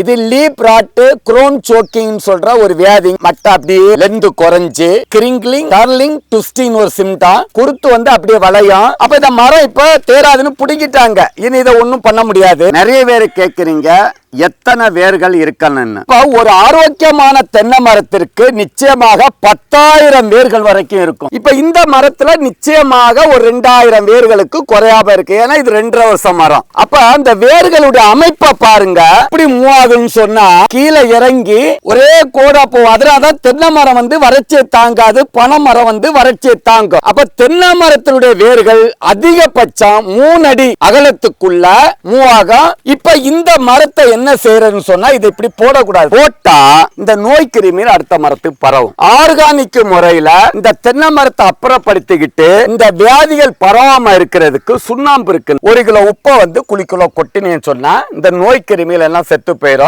இது leaf rot grown soaking சொல்ற ஒரு வியாதி. மட்டை அப்படியே லெந்து குறைஞ்சு கிரிங்கிளிங் கர்லிங் டுஸ்டிங் ஒரு சிம்டா குருத்து வந்து அப்படியே வளையும். அப்ப இந்த மரம் இப்ப தேராதுன்னு பிடிங்கிட்டாங்க. இனி இதை ஒன்றும் பண்ண முடியாது. நிறைய பேர் கேட்குறீங்க எத்தனை வேர்கள் இருக்கணும்னு. இப்போ ஒரு ஆரோக்கியமான தென்னை மரத்திற்கு நிச்சயமாக பத்தாயிரம் வேர்கள் வரைக்கும் இருக்கும். இப்ப இந்த மரத்துல நிச்சயமாக ஒரு ரெண்டாயிரம் வேர்களுக்கு குறையாம இருக்கு. ஏன்னா இது ரெண்டரை வருஷம் மரம். அப்ப அந்த வேர்களுடைய அமைப்பை பாருங்க. இப்படி மூவ் ஆகுன்னு சொன்னா கீழே இறங்கி ஒரே கோடா போகும் அதனாலதான் தென்னை மரம் வந்து வறட்சியை தாங்காது பனை மரம் வந்து வறட்சியை தாங்கும். அப்ப தென்னை மரத்தினுடைய வேர்கள் அதிகபட்சம் மூணு அடி அகலத்துக்குள்ள மூவாகும் இப்ப இந்த மரத்தை என்ன செய்யறதுன்னு சொன்னா இதை இப்படி போடக்கூடாது. போட்டா இந்த நோய் கிருமி அடுத்த மரத்துக்கு பரவும். ஆர்கானிக் முறையில இந்த தென்னை மரத்தை அப்புறப்படுத்திக்கிட்டு இந்த வியாதிகள் பரவாம இருக்கிறதுக்கு சுண்ணாம்பு இருக்கு. ஒரு கிலோ உப்பை வந்து குளிக்குள்ள கொட்டினேன்னு சொன்னா இந்த நோய் கிருமிகள் எல்லாம் செத்து போயிடும்